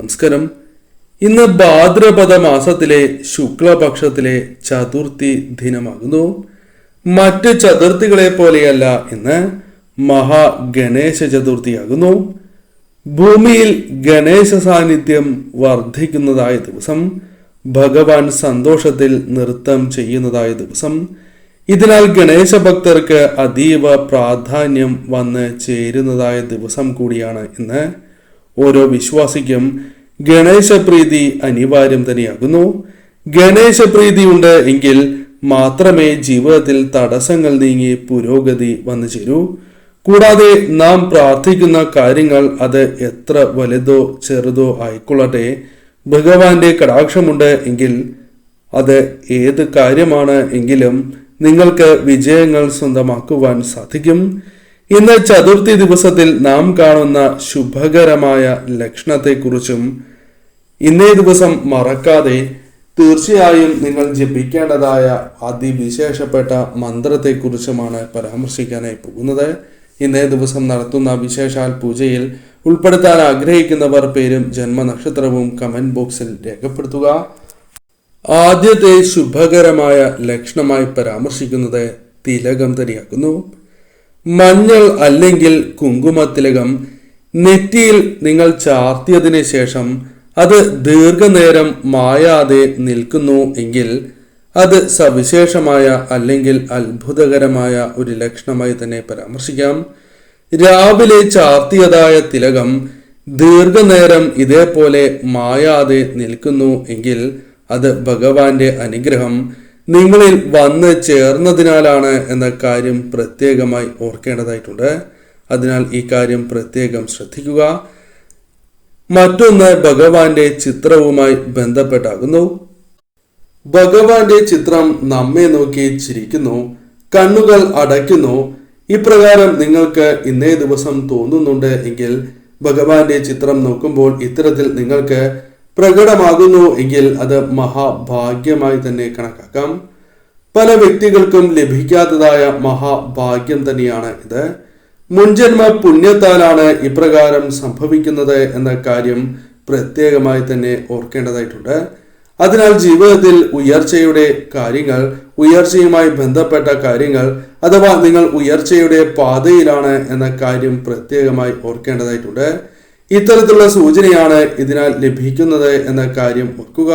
നമസ്കാരം. ഇന്ന് ഭാദ്രപദ മാസത്തിലെ ശുക്ലപക്ഷത്തിലെ ചതുർത്ഥി ദിനമാകുന്നു. മറ്റ് ചതുർത്ഥികളെ പോലെയല്ല ഇന്ന് മഹാഗണേശ ചതുർത്ഥിയാകുന്നു. ഭൂമിയിൽ ഗണേശ സാന്നിധ്യം വർദ്ധിക്കുന്നതായ ദിവസം ഭഗവാൻ സന്തോഷത്തിൽ നൃത്തം ചെയ്യുന്നതായ ദിവസം. ഇതിനാൽ ഗണേശ ഭക്തർക്ക് അതീവ പ്രാധാന്യം വന്ന് ചേരുന്നതായ ദിവസം കൂടിയാണ് ഇന്ന് ഓരോ വിശ്വാസിക്കും ഗണേശപ്രീതി അനിവാര്യം തന്നെയാകുന്നു. ഗണേശപ്രീതി ഉണ്ട് എങ്കിൽ മാത്രമേ ജീവിതത്തിൽ തടസ്സങ്ങൾ നീങ്ങി പുരോഗതി വന്നു ചേരൂ. കൂടാതെ നാം പ്രാർത്ഥിക്കുന്ന കാര്യങ്ങൾ അത് എത്ര വലുതോ ചെറുതോ ആയിക്കൊള്ളട്ടെ. ഭഗവാന്റെ കടാക്ഷമുണ്ട് എങ്കിൽ അത് ഏത് കാര്യമാണ് എങ്കിലും നിങ്ങൾക്ക് വിജയങ്ങൾ സ്വന്തമാക്കുവാൻ സാധിക്കും. ഇന്ന് ചതുർത്ഥി ദിവസത്തിൽ നാം കാണുന്ന ശുഭകരമായ ലക്ഷണത്തെക്കുറിച്ചും ഇന്നേ ദിവസം മറക്കാതെ തീർച്ചയായും നിങ്ങൾ ജപിക്കേണ്ടതായ അതിവിശേഷപ്പെട്ട മന്ത്രത്തെക്കുറിച്ചുമാണ് പരാമർശിക്കാനായി പോകുന്നത്. ഇന്നേ ദിവസം നടത്തുന്ന വിശേഷാൽ പൂജയിൽ ഉൾപ്പെടുത്താൻ ആഗ്രഹിക്കുന്നവർ പേരും ജന്മനക്ഷത്രവും കമന്റ് ബോക്സിൽ രേഖപ്പെടുത്തുക. ആദ്യത്തെ ശുഭകരമായ ലക്ഷണമായി പരാമർശിക്കുന്നത് തിലകം തന്നെയാക്കുന്നു മഞ്ഞൾ അല്ലെങ്കിൽ കുങ്കുമത്തിലകം നെറ്റിയിൽ നിങ്ങൾ ചാർത്തിയതിന് ശേഷം അത് ദീർഘനേരം മായാതെ നിൽക്കുന്നു എങ്കിൽ അത് സവിശേഷമായ അല്ലെങ്കിൽ അത്ഭുതകരമായ ഒരു ലക്ഷണമായി തന്നെ പരാമർശിക്കാം. രാവിലെ ചാർത്തിയതായ തിലകം ദീർഘനേരം ഇതേപോലെ മായാതെ നിൽക്കുന്നു എങ്കിൽ അത് ഭഗവാന്റെ അനുഗ്രഹം നിങ്ങളിൽ വന്ന് ചേർന്നതിനാലാണ് എന്ന കാര്യം പ്രത്യേകമായി ഓർക്കേണ്ടതായിട്ടുണ്ട്. അതിനാൽ ഈ കാര്യം പ്രത്യേകം ശ്രദ്ധിക്കുക. മറ്റൊന്ന് ഭഗവാന്റെ ചിത്രവുമായി ബന്ധപ്പെട്ടാകുന്നു. ഭഗവാന്റെ ചിത്രം നമ്മെ നോക്കി ചിരിക്കുന്നു കണ്ണുകൾ അടയ്ക്കുന്നു. ഇപ്രകാരം നിങ്ങൾക്ക് ഇന്നേ ദിവസം തോന്നുന്നുണ്ട് എങ്കിൽ ഭഗവാന്റെ ചിത്രം നോക്കുമ്പോൾ ഇത്തരത്തിൽ നിങ്ങൾക്ക് പ്രകടമാകുന്നു എങ്കിൽ അത് മഹാഭാഗ്യമായി തന്നെ കണക്കാക്കാം. പല വ്യക്തികൾക്കും ലഭിക്കാത്തതായ മഹാഭാഗ്യം തന്നെയാണ് ഇത്. മുൻജന്മ പുണ്യത്താലാണ് ഇപ്രകാരം സംഭവിക്കുന്നത് എന്ന കാര്യം പ്രത്യേകമായി തന്നെ ഓർക്കേണ്ടതായിട്ടുണ്ട്. അതിനാൽ ജീവിതത്തിൽ ഉയർച്ചയുടെ കാര്യങ്ങൾ ഉയർച്ചയുമായി ബന്ധപ്പെട്ട കാര്യങ്ങൾ അഥവാ നിങ്ങൾ ഉയർച്ചയുടെ പാതയിലാണ് എന്ന കാര്യം പ്രത്യേകമായി ഓർക്കേണ്ടതായിട്ടുണ്ട്. ഇത്തരത്തിലുള്ള സൂചനയാണ് ഇതിനാൽ ലഭിക്കുന്നത് എന്ന കാര്യം ഓർക്കുക.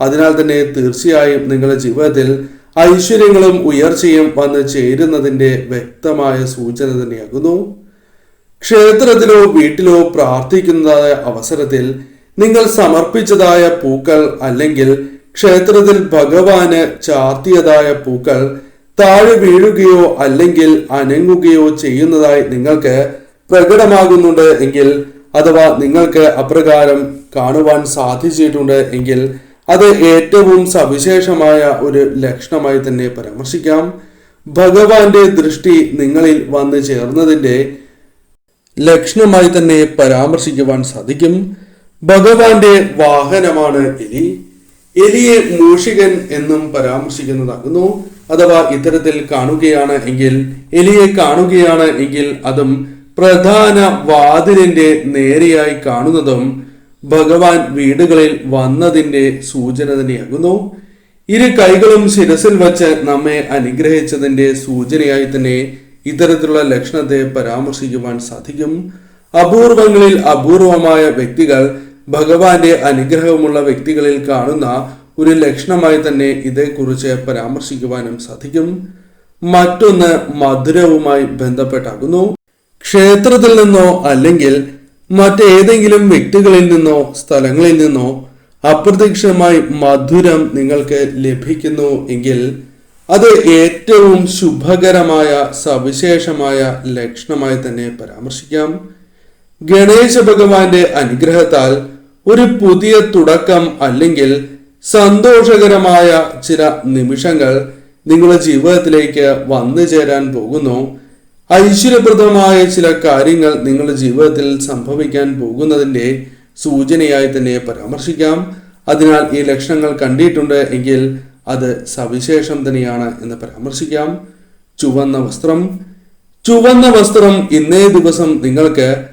അതിനാൽ തന്നെ തീർച്ചയായും നിങ്ങളുടെ ജീവിതത്തിൽ ഐശ്വര്യങ്ങളും ഉയർച്ചയും വന്ന് ചേരുന്നതിന്റെ വ്യക്തമായ സൂചന തന്നെയാകുന്നു. ക്ഷേത്രത്തിലോ വീട്ടിലോ പ്രാർത്ഥിക്കുന്നതായ അവസരത്തിൽ നിങ്ങൾ സമർപ്പിച്ചതായ പൂക്കൾ അല്ലെങ്കിൽ ക്ഷേത്രത്തിൽ ഭഗവാന് ചാർത്തിയതായ പൂക്കൾ താഴെ വീഴുകയോ അല്ലെങ്കിൽ അനങ്ങുകയോ ചെയ്യുന്നതായി നിങ്ങൾക്ക് പ്രകടമാകുന്നുണ്ട് എങ്കിൽ അഥവാ നിങ്ങൾക്ക് അപ്രകാരം കാണുവാൻ സാധിച്ചിട്ടുണ്ട് എങ്കിൽ അത് ഏറ്റവും സവിശേഷമായ ഒരു ലക്ഷണമായി തന്നെ പരാമർശിക്കാം. ഭഗവാന്റെ ദൃഷ്ടി നിങ്ങളിൽ വന്നു ചേർന്നതിന്റെ ലക്ഷണമായി തന്നെ പരാമർശിക്കുവാൻ സാധിക്കും. ഭഗവാന്റെ വാഹനമാണ് എലി. എലിയെ മൂഷികൻ എന്നും പരാമർശിക്കുന്നതാകുന്നു. അഥവാ ഇത്തരത്തിൽ കാണുകയാണ് എങ്കിൽ എലിയെ കാണുകയാണ് എങ്കിൽ അതും പ്രധാന വാതിലിന്റെ നേരെയായി കാണുന്നതും ഭഗവാൻ വീടുകളിൽ വന്നതിന്റെ സൂചന തന്നെയാകുന്നു. ഇരു കൈകളും ശിരസിൽ വച്ച് നമ്മെ അനുഗ്രഹിച്ചതിന്റെ സൂചനയായി തന്നെ ഇത്തരത്തിലുള്ള ലക്ഷണത്തെ പരാമർശിക്കുവാൻ സാധിക്കും. അപൂർവങ്ങളിൽ അപൂർവമായ വ്യക്തികൾ ഭഗവാന്റെ അനുഗ്രഹമുള്ള വ്യക്തികളിൽ കാണുന്ന ഒരു ലക്ഷണമായി തന്നെ ഇതേക്കുറിച്ച് പരാമർശിക്കുവാനും സാധിക്കും. മറ്റൊന്ന് മധുരവുമായി ബന്ധപ്പെട്ടാകുന്നു. ക്ഷേത്രത്തിൽ നിന്നോ അല്ലെങ്കിൽ മറ്റേതെങ്കിലും വ്യക്തികളിൽ നിന്നോ സ്ഥലങ്ങളിൽ നിന്നോ അപ്രത്യക്ഷമായി മധുരം നിങ്ങൾക്ക് ലഭിക്കുന്നു എങ്കിൽ അത് ഏറ്റവും ശുഭകരമായ സവിശേഷമായ ലക്ഷണമായി തന്നെ പരാമർശിക്കാം. ഗണേശ ഭഗവാന്റെ അനുഗ്രഹത്താൽ ഒരു പുതിയ തുടക്കം അല്ലെങ്കിൽ സന്തോഷകരമായ ചില നിമിഷങ്ങൾ നിങ്ങളുടെ ജീവിതത്തിലേക്ക് വന്നു ചേരാൻ പോകുന്നു. ഐശ്വര്യപ്രദമായ ചില കാര്യങ്ങൾ നിങ്ങളുടെ ജീവിതത്തിൽ സംഭവിക്കാൻ പോകുന്നതിന്റെ സൂചനയായി തന്നെ പരാമർശിക്കാം. അതിനാൽ ഈ ലക്ഷണങ്ങൾ കണ്ടിട്ടുണ്ട് എങ്കിൽ അത് സവിശേഷം തന്നെയാണ് എന്ന് പരാമർശിക്കാം. ചുവന്ന വസ്ത്രം. ചുവന്ന വസ്ത്രം ഇന്നേ ദിവസം നിങ്ങൾക്ക്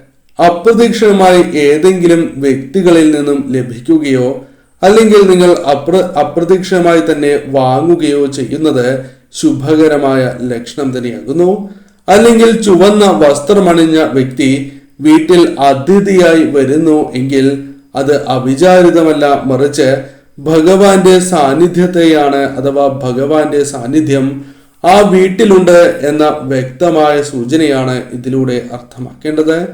അപ്രതീക്ഷിതമായി ഏതെങ്കിലും വ്യക്തികളിൽ നിന്നും ലഭിക്കുകയോ അല്ലെങ്കിൽ നിങ്ങൾ അപ്ര അപ്രതീക്ഷിതമായി തന്നെ വാങ്ങുകയോ ചെയ്യുന്നത് ശുഭകരമായ ലക്ഷണം തന്നെയാകുന്നു. അല്ലെങ്കിൽ ചുവന്ന വസ്ത്രമണിഞ്ഞ വ്യക്തി വീട്ടിൽ അതിഥിയായി വരുന്നു എങ്കിൽ അത് അവിചാരിതമല്ല മറിച്ച് ഭഗവാന്റെ സാന്നിധ്യത്തെയാണ് അഥവാ ഭഗവാന്റെ സാന്നിധ്യം ആ വീട്ടിലുണ്ട് എന്ന വ്യക്തമായ സൂചനയാണ് ഇതിലൂടെ അർത്ഥമാക്കേണ്ടത്.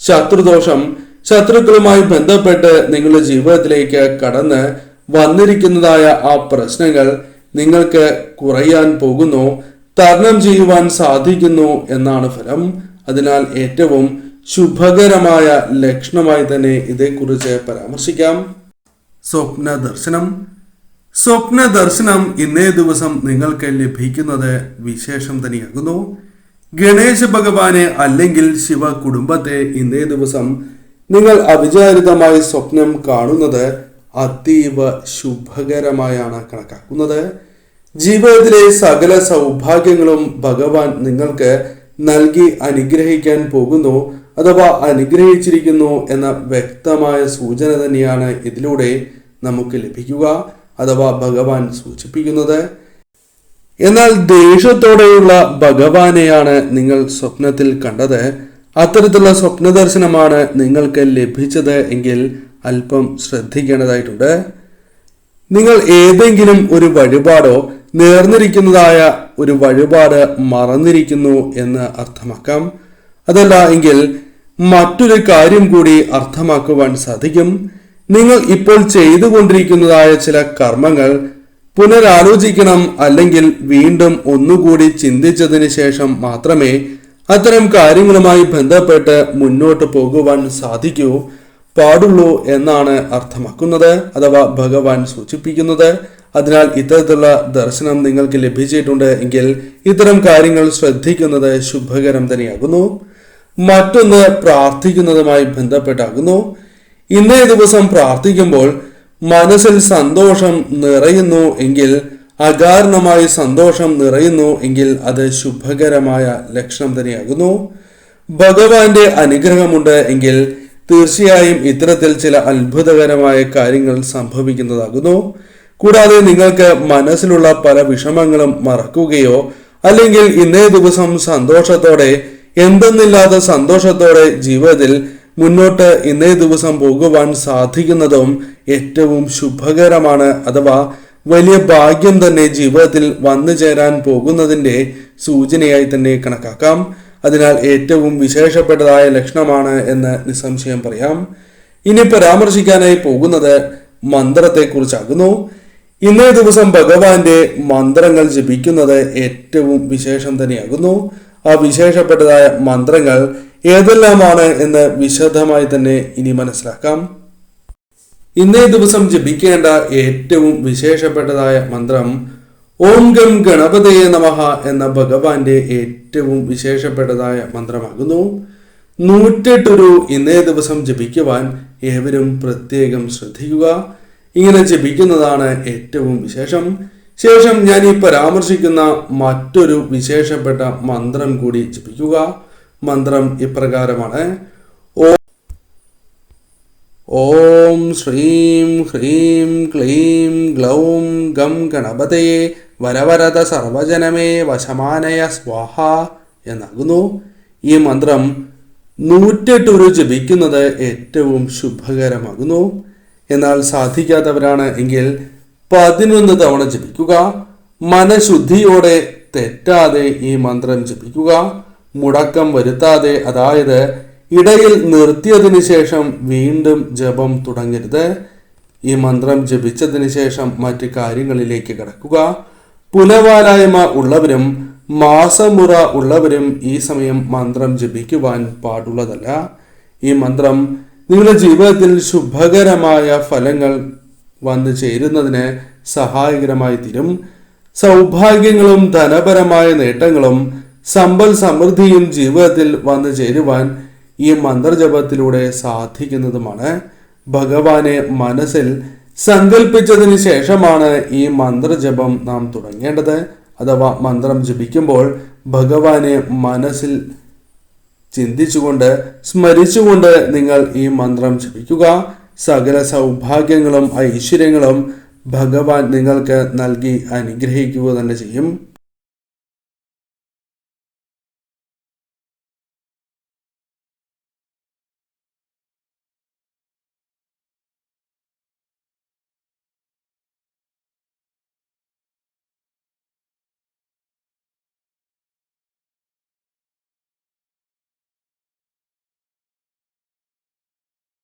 ശത്രുദോഷം ശത്രുക്കളുമായി ബന്ധപ്പെട്ട് നിങ്ങളുടെ ജീവിതത്തിലേക്ക് കടന്ന് വന്നിരിക്കുന്നതായ ആ പ്രശ്നങ്ങൾ നിങ്ങൾക്ക് കുറയാൻ പോകുന്നു. തരണം ചെയ്യുവാൻ സാധിക്കുന്നു എന്നാണ് ഫലം. അതിനാൽ ഏറ്റവും ശുഭകരമായ ലക്ഷണമായി തന്നെ ഇതേക്കുറിച്ച് പരാമർശിക്കാം. സ്വപ്ന ദർശനം. സ്വപ്ന ദർശനം ഇന്നേ ദിവസം നിങ്ങൾക്ക് ലഭിക്കുന്നത് വിശേഷം തന്നെയാകുന്നു. ഗണേശ ഭഗവാനെ അല്ലെങ്കിൽ ശിവ കുടുംബത്തെ ഇന്നേ ദിവസം നിങ്ങൾ അവിചാരിതമായി സ്വപ്നം കാണുന്നത് അതീവ ശുഭകരമായാണ് കണക്കാക്കുന്നത്. ജീവിതത്തിലെ സകല സൗഭാഗ്യങ്ങളും ഭഗവാൻ നിങ്ങൾക്ക് നൽകി അനുഗ്രഹിക്കാൻ പോകുന്നു അഥവാ അനുഗ്രഹിച്ചിരിക്കുന്നു എന്ന വ്യക്തമായ സൂചന തന്നെയാണ് ഇതിലൂടെ നമുക്ക് ലഭിക്കുക അഥവാ ഭഗവാൻ സൂചിപ്പിക്കുന്നത്. എന്നാൽ ദേഷ്യത്തോടെയുള്ള ഭഗവാനെയാണ് നിങ്ങൾ സ്വപ്നത്തിൽ കണ്ടത്. അത്തരത്തിലുള്ള സ്വപ്ന ദർശനമാണ് നിങ്ങൾക്ക് ലഭിച്ചത് എങ്കിൽ അല്പം ശ്രദ്ധിക്കേണ്ടതായിട്ടുണ്ട്. നിങ്ങൾ ഏതെങ്കിലും ഒരു വഴിപാടോ നേർന്നിരിക്കുന്നതായ ഒരു വഴിപാട് മറന്നിരിക്കുന്നു എന്ന് അർത്ഥമാക്കാം. അതല്ല എങ്കിൽ മറ്റൊരു കാര്യം കൂടി അർത്ഥമാക്കുവാൻ സാധിക്കും. നിങ്ങൾ ഇപ്പോൾ ചെയ്തുകൊണ്ടിരിക്കുന്നതായ ചില കർമ്മങ്ങൾ പുനരാലോചിക്കണം അല്ലെങ്കിൽ വീണ്ടും ഒന്നുകൂടി ചിന്തിച്ചതിന് ശേഷം മാത്രമേ അത്തരം കാര്യങ്ങളുമായി ബന്ധപ്പെട്ട് മുന്നോട്ട് പോകുവാൻ സാധിക്കൂ പാടുള്ളൂ എന്നാണ് അർത്ഥമാക്കുന്നത് അഥവാ ഭഗവാൻ സൂചിപ്പിക്കുന്നത്. അതിനാൽ ഇത്തരത്തിലുള്ള ദർശനം നിങ്ങൾക്ക് ലഭിച്ചിട്ടുണ്ട് എങ്കിൽ ഇത്തരം കാര്യങ്ങൾ ശ്രദ്ധിക്കുന്നത് ശുഭകരം തന്നെയാകുന്നു. മറ്റൊന്ന് പ്രാർത്ഥിക്കുന്നതുമായി ബന്ധപ്പെട്ടാകുന്നു. ഇന്നേ ദിവസം പ്രാർത്ഥിക്കുമ്പോൾ മനസ്സിൽ സന്തോഷം നിറയുന്നു എങ്കിൽ അകാരണമായി സന്തോഷം നിറയുന്നു എങ്കിൽ അത് ശുഭകരമായ ലക്ഷണം തന്നെയാകുന്നു. ഭഗവാന്റെ അനുഗ്രഹമുണ്ട് എങ്കിൽ തീർച്ചയായും ഇത്തരത്തിൽ ചില അത്ഭുതകരമായ കാര്യങ്ങൾ സംഭവിക്കുന്നതാകുന്നു. കൂടാതെ നിങ്ങൾക്ക് മനസ്സിലുള്ള പല വിഷമങ്ങളും മറക്കുകയോ അല്ലെങ്കിൽ ഇന്നേ ദിവസം സന്തോഷത്തോടെ എന്തെന്നില്ലാത്ത സന്തോഷത്തോടെ ജീവിതത്തിൽ മുന്നോട്ട് ഇന്നേ ദിവസം പോകുവാൻ സാധിക്കുന്നതും ഏറ്റവും ശുഭകരമാണ് അഥവാ വലിയ ഭാഗ്യം തന്നെ ജീവിതത്തിൽ വന്നു ചേരാൻ പോകുന്നതിന്റെ സൂചനയായി തന്നെ കണക്കാക്കാം. അതിനാൽ ഏറ്റവും വിശേഷപ്പെട്ടതായ ലക്ഷണമാണ് എന്ന് നിസ്സംശയം പറയാം. ഇനി പരാമർശിക്കാനായി പോകുന്നത് മന്ത്രത്തെക്കുറിച്ചാകുന്നു. ഇന്നേ ദിവസം ഭഗവാന്റെ മന്ത്രങ്ങൾ ജപിക്കുന്നത് ഏറ്റവും വിശേഷം തന്നെയാകുന്നു. ആ വിശേഷപ്പെട്ടതായ മന്ത്രങ്ങൾ ഏതെല്ലാമാണ് എന്ന് വിശദമായി തന്നെ ഇനി മനസ്സിലാക്കാം. ഇന്നേ ദിവസം ജപിക്കേണ്ട ഏറ്റവും വിശേഷപ്പെട്ടതായ മന്ത്രം ഓം ഗം ഗണപതയെ നമഹ എന്ന ഭഗവാന്റെ ഏറ്റവും വിശേഷപ്പെട്ടതായ മന്ത്രമാകുന്നു. നൂറ്റെട്ടൊരു ഇന്നേ ദിവസം ജപിക്കുവാൻ ഏവരും പ്രത്യേകം ശ്രദ്ധിക്കുക. ഇങ്ങനെ ജപിക്കുന്നതാണ് ഏറ്റവും വിശേഷം. ശേഷം ഞാൻ ഈ പരാമർശിക്കുന്ന മറ്റൊരു വിശേഷപ്പെട്ട മന്ത്രം കൂടി ജപിക്കുക. മന്ത്രം ഇപ്രകാരമാണ്. ഓം ശ്രീം ഹ്രീം ക്ലീം ഗ്ലൗം ഗം ഗണപതയെ വരവരത സർവജനമേ വശമാനയ സ്വാഹ എന്നാകുന്നു. ഈ മന്ത്രം നൂറ്റെട്ടൊരു ജപിക്കുന്നത് ഏറ്റവും ശുഭകരമാകുന്നു. എന്നാൽ സാധിക്കാത്തവരാണ് എങ്കിൽ പതിനൊന്ന് തവണ ജപിക്കുക. മനഃശുദ്ധിയോടെ തെറ്റാതെ ഈ മന്ത്രം ജപിക്കുക. മുടക്കം വരുത്താതെ അതായത് ഇടയിൽ നിർത്തിയതിന് ശേഷം വീണ്ടും ജപം തുടങ്ങരുത്. ഈ മന്ത്രം ജപിച്ചതിന് ശേഷം മറ്റ് കാര്യങ്ങളിലേക്ക് കടക്കുക. പുലവാലായ്മ ഉള്ളവരും മാസമുറ ഉള്ളവരും ഈ സമയം മന്ത്രം ജപിക്കുവാൻ പാടുള്ളതല്ല. ഈ മന്ത്രം നിങ്ങളുടെ ജീവിതത്തിൽ ശുഭകരമായ ഫലങ്ങൾ വന്നു ചേരുന്നതിന് സഹായകരമായി തീരും. സൗഭാഗ്യങ്ങളും ധനപരമായ നേട്ടങ്ങളും സമ്പൽ സമൃദ്ധിയും ജീവിതത്തിൽ വന്നു ചേരുവാൻ ഈ മന്ത്രജപത്തിലൂടെ സാധിക്കുന്നതുമാണ്. ഭഗവാനെ മനസ്സിൽ സങ്കല്പിച്ചതിന് ശേഷമാണ് ഈ മന്ത്രജപം നാം തുടങ്ങേണ്ടത്. അഥവാ മന്ത്രം ജപിക്കുമ്പോൾ ഭഗവാനെ മനസ്സിൽ ചിന്തിച്ചുകൊണ്ട് സ്മരിച്ചുകൊണ്ട് നിങ്ങൾ ഈ മന്ത്രം ജപിക്കുക. സകല സൗഭാഗ്യങ്ങളും ഐശ്വര്യങ്ങളും ഭഗവാൻ നിങ്ങൾക്ക് നൽകി അനുഗ്രഹിക്കുക തന്നെ ചെയ്യും.